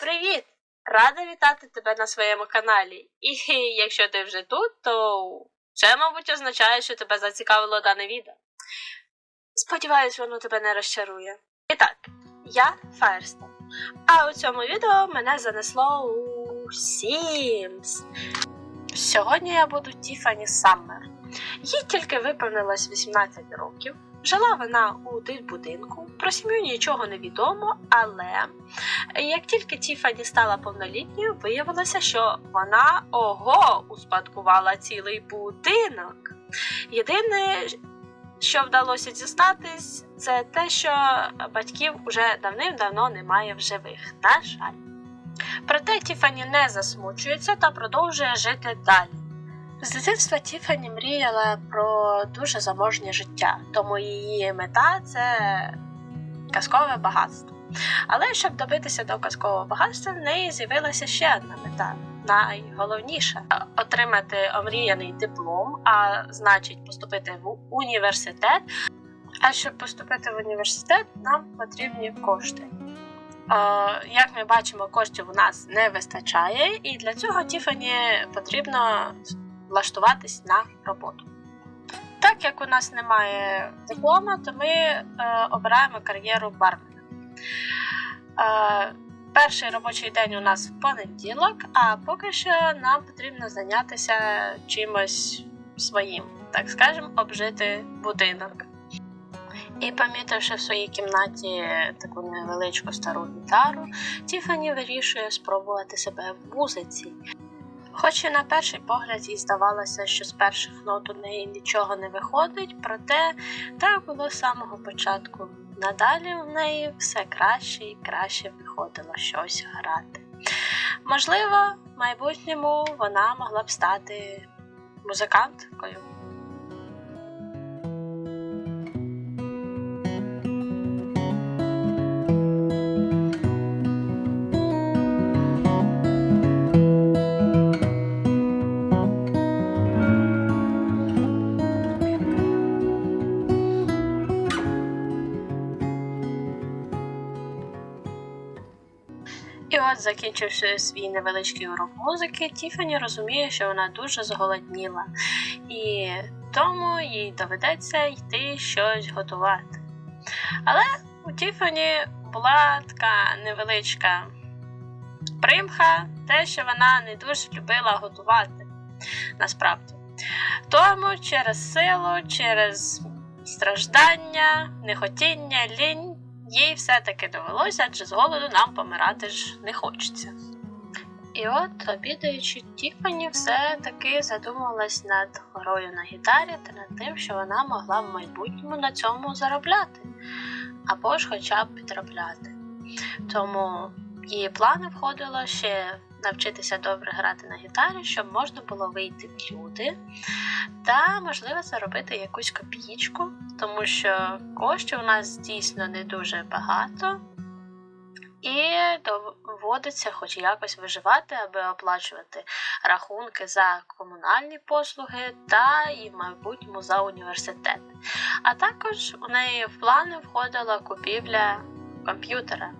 Привіт! Рада вітати тебе на своєму каналі. І якщо ти вже тут, то це, мабуть, означає, що тебе зацікавило дане відео. Сподіваюсь, воно тебе не розчарує. І так, я Фаерстон. А у цьому відео мене занесло у Sims. Сьогодні я буду Тіфані Саммер. Їй тільки виповнилось 18 років. Жила вона у дитбудинку, про сім'ю нічого не відомо, але як тільки Тіфані стала повнолітньою, виявилося, що вона ого успадкувала цілий будинок. Єдине, що вдалося дізнатись, це те, що батьків уже давним-давно немає в живих. На жаль. Проте Тіфані не засмучується та продовжує жити далі. З дитинства Тіфані мріяла про дуже заможнє життя, тому її мета це казкове багатство. Але щоб добитися до казкового багатства, в неї з'явилася ще одна мета. Найголовніша отримати омріяний диплом, а значить поступити в університет. А щоб поступити в університет, нам потрібні кошти. Е, Як ми бачимо, коштів у нас не вистачає, і для цього Тіфані потрібно влаштуватись на роботу. Так як у нас немає диплома, то ми е, обираємо кар'єру бармена. Е, перший робочий день у нас в понеділок, а поки що нам потрібно зайнятися чимось своїм, так скажемо, обжити будинок. І помітивши в своїй кімнаті таку невеличку стару гітару, Тіфані вирішує спробувати себе в музиці. Хоч і на перший погляд їй здавалося, що з перших нот у неї нічого не виходить, проте так було з самого початку. Надалі в неї все краще і краще виходило щось грати. Можливо, в майбутньому вона могла б стати музиканткою. Закінчивши свій невеличкий урок музики, Тіфані розуміє, що вона дуже зголодніла, і тому їй доведеться йти щось готувати. Але у Тіфані була така невеличка примха, те, що вона не дуже любила готувати насправді. Тому через силу, через страждання, нехотіння, лінь їй все-таки довелося, адже з голоду нам помирати ж не хочеться. І от, обідаючи, Тіфані все-таки задумалась над грою на гітарі та над тим, що вона могла в майбутньому на цьому заробляти, або ж хоча б підробляти. Тому її плани входило ще навчитися добре грати на гітарі, щоб можна було вийти в люди та, можливо, заробити якусь копійку, тому що коштів у нас дійсно не дуже багато, і доводиться хоч якось виживати, аби оплачувати рахунки за комунальні послуги та і в майбутньому за університет. А також у неї в плани входила купівля комп'ютера.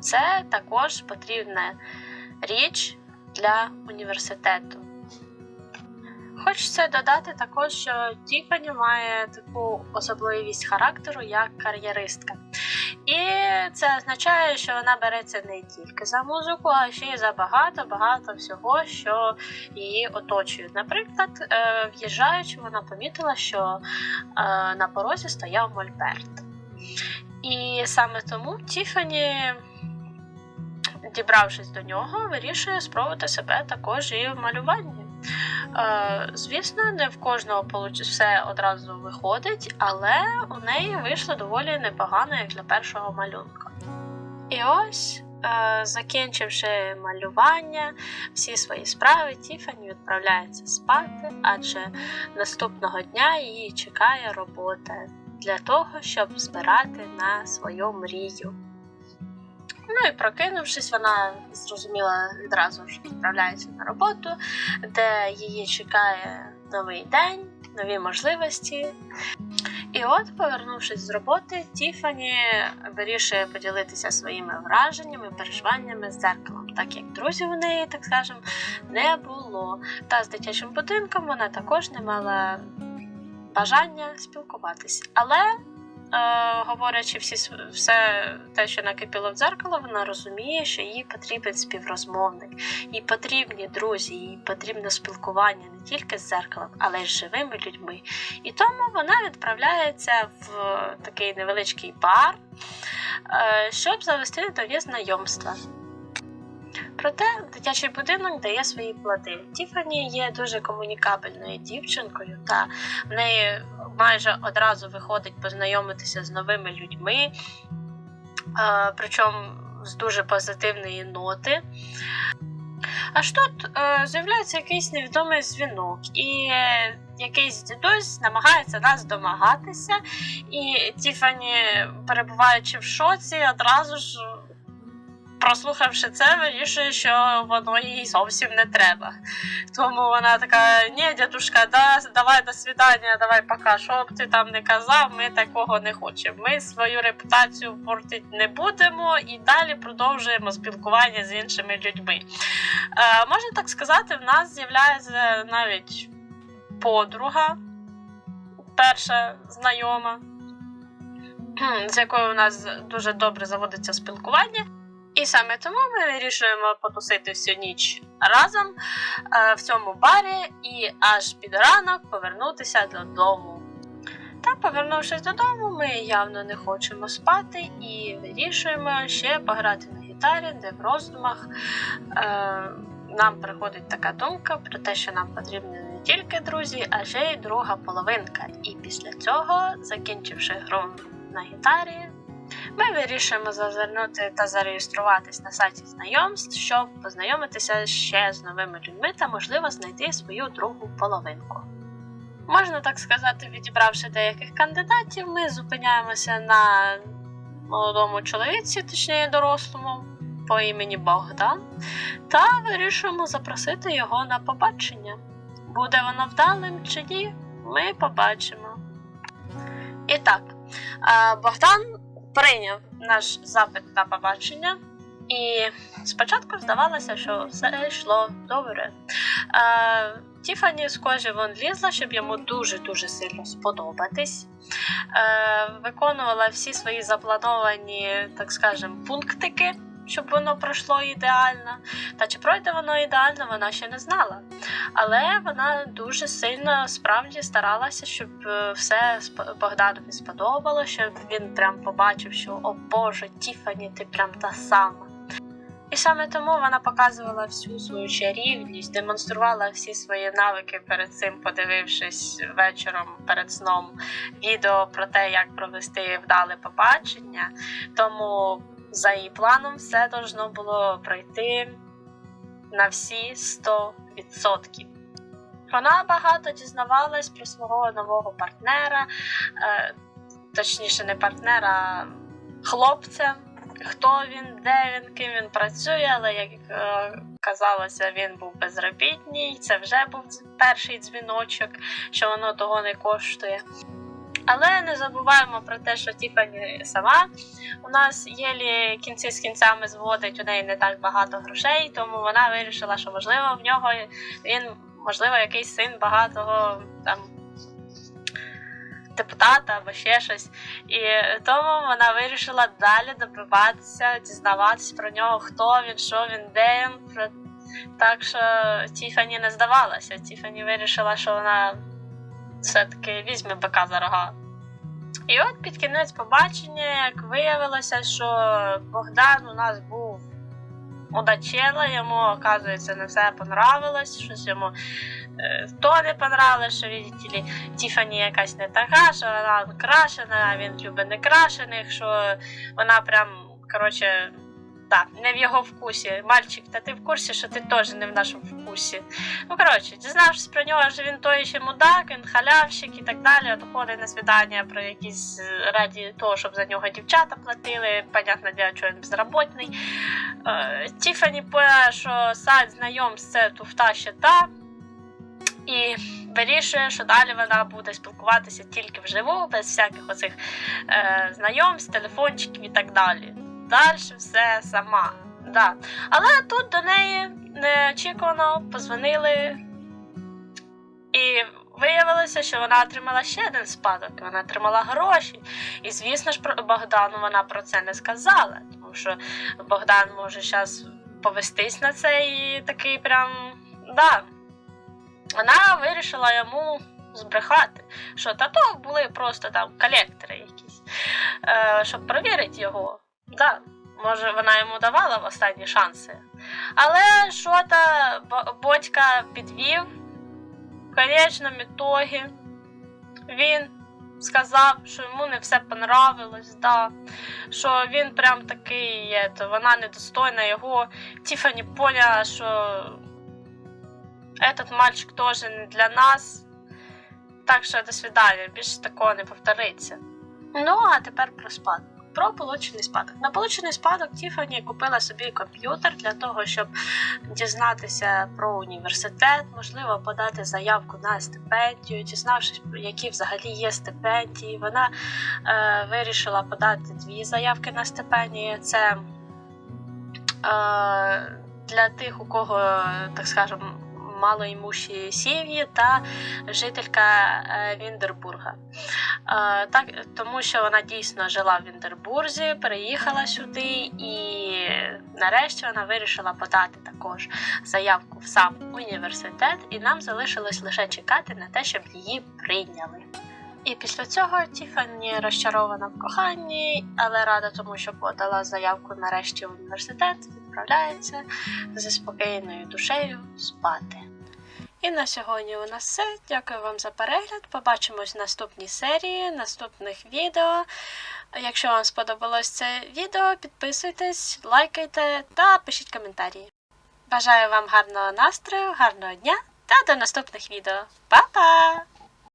Це також потрібна річ для університету. Хочеться додати також, що Тіфані має таку особливість характеру як кар'єристка. І це означає, що вона береться не тільки за музику, а ще й за багато-багато всього, що її оточує. Наприклад, е, в'їжджаючи, вона помітила, що е, на порозі стояв Мольберт. І саме тому Тіфані, дібравшись до нього, вирішує спробувати себе також і в малюванні. Е, Звісно, не в кожного все одразу виходить, але у неї вийшло доволі непогано, як для першого малюнка. І ось, е, закінчивши малювання, всі свої справи, Тіфані відправляється спати, адже наступного дня її чекає робота для того, щоб збирати на свою мрію. Ну і прокинувшись, вона зрозуміла відразу ж відправляється на роботу, де її чекає новий день, нові можливості. І от, повернувшись з роботи, Тіфані вирішує поділитися своїми враженнями, переживаннями з дзеркалом, так як друзів у неї, так скажемо, не було. Та з дитячим будинком вона також не мала бажання спілкуватись. Але, говорячи всі, все те, що накипіло в дзеркало, вона розуміє, що їй потрібен співрозмовник, їй потрібні друзі, їй потрібне спілкування не тільки з дзеркалом, але й з живими людьми. І тому вона відправляється в такий невеличкий бар, е, щоб завести нові знайомства. Проте дитячий будинок дає свої плоди. Тіфані є дуже комунікабельною дівчинкою, та в неї майже одразу виходить познайомитися з новими людьми, причому з дуже позитивної ноти. Аж тут е, з'являється якийсь невідомий дзвінок, і е, якийсь дідусь намагається нас домагатися, і Тіфані, перебуваючи в шоці, одразу ж, прослухавши це, вирішує, що воно їй зовсім не треба. Тому вона така: ні, дядушка, да, давай до свідання, давай пока, що б ти там не казав, ми такого не хочемо. Ми свою репутацію портити не будемо і далі продовжуємо спілкування з іншими людьми. Е, можна так сказати, в нас з'являється навіть подруга, перша знайома, з якою у нас дуже добре заводиться спілкування. І саме тому ми вирішуємо потусити всю ніч разом е, в цьому барі і аж під ранок повернутися додому. Та, повернувшись додому, ми явно не хочемо спати і вирішуємо ще пограти на гітарі, де в роздумах е, нам приходить така думка про те, що нам потрібні не тільки друзі, а ще й друга половинка. І після цього, закінчивши гру на гітарі, ми вирішуємо зазирнути та зареєструватись на сайті знайомств, щоб познайомитися ще з новими людьми та, можливо, знайти свою другу половинку. Можна так сказати, відібравши деяких кандидатів, ми зупиняємося на молодому чоловіці, точніше дорослому, по імені Богдан, та вирішуємо запросити його на побачення. Буде воно вдалим чи ні, ми побачимо. І так, Богдан прийняв наш запит на побачення, і спочатку здавалося, що все йшло добре. Е, Тіфані з кожі вон лізла, щоб йому дуже-дуже сильно сподобатись. Е, виконувала всі свої заплановані, так скажемо, пунктики, щоб воно пройшло ідеально. Та чи пройде воно ідеально, вона ще не знала. Але вона дуже сильно справді старалася, щоб е, все Богданові сподобалося, щоб він прям побачив, що о Боже, Тіфані, ти прям та сама. І саме тому вона показувала всю свою чарівність, демонструвала всі свої навики перед цим, подивившись вечором перед сном відео про те, як провести вдале побачення. Тому за її планом все должно було пройти на всі 100%. Вона багато дізнавалась про свого нового партнера, е, точніше, не партнера, а хлопця. Хто він, де він, ким він працює, але як е, казалося, він був безробітній. Це вже був перший дзвіночок, що воно того не коштує. Але не забуваємо про те, що Тіфані сама у нас єлі кінці з кінцями зводить, у неї не так багато грошей, тому вона вирішила, що можливо в нього він, можливо, якийсь син багатого там депутата або ще щось. І тому вона вирішила далі добиватися, дізнаватися про нього, хто він, що він, де він. Так що Тіфані не здавалася. Тіфані вирішила, що вона все-таки візьме бика за рога. І от під кінець побачення, як виявилося, що Богдан у нас був удачела, йому, оказується, не все понравилось, щось йому е, то не понравилось, що ли, Тіфані якась не така, що вона крашена, а він любить не крашених, що вона прям, коротше, так, не в його вкусі. Мальчик, та ти в курсі, що ти теж не в нашому вкусі. Ну, коротше, дізнавшись про нього, що він той ще мудак, він халявщик і так далі, от на свідання про якісь е, раді того, щоб за нього дівчата платили. Понятно, діло, що він безработний. Е, Тіфані поняла, що сайт знайомств це туфта ще та. і вирішує, що далі вона буде спілкуватися тільки вживу, без всяких оцих е, знайомств, телефончиків і так далі. Далі все сама. Да. Але тут до неї неочікувано позвонили, і виявилося, що вона отримала ще один спадок, вона отримала гроші. І звісно ж, Богдану вона про це не сказала, тому що Богдан може зараз повестись на це і такий прям. Да. Вона вирішила йому збрехати, що та то були просто там колектори якісь, е, щоб перевірити його. Да. Може, вона йому давала останні шанси. Але що та Бо- Бодька підвів в конечному ітогі він сказав, що йому не все понравилось, да. що він прям такий, то вона недостойна його. Тіфані поняла, що этот мальчик теж не для нас. Так що до свидання, більше такого не повториться. Ну, а тепер про спадок. Про получений спадок. На получений спадок Тіфані купила собі комп'ютер для того, щоб дізнатися про університет, можливо, подати заявку на стипендію, дізнавшись, які взагалі є стипендії. Вона е, вирішила подати дві заявки на стипендію. Це е, для тих, у кого, так скажемо, малоімущі сім'ї та жителька е, Віндербурга. Е, так, тому що вона дійсно жила в Віндербурзі, переїхала сюди, і нарешті вона вирішила подати також заявку в сам університет, і нам залишилось лише чекати на те, щоб її прийняли. І після цього Тіфані розчарована в коханні, але рада тому, що подала заявку нарешті в університет, відправляється зі спокійною душею спати. І на сьогодні у нас все. Дякую вам за перегляд. Побачимось в наступній серії, наступних відео. Якщо вам сподобалось це відео, підписуйтесь, лайкайте та пишіть коментарі. Бажаю вам гарного настрою, гарного дня та до наступних відео. Па-па!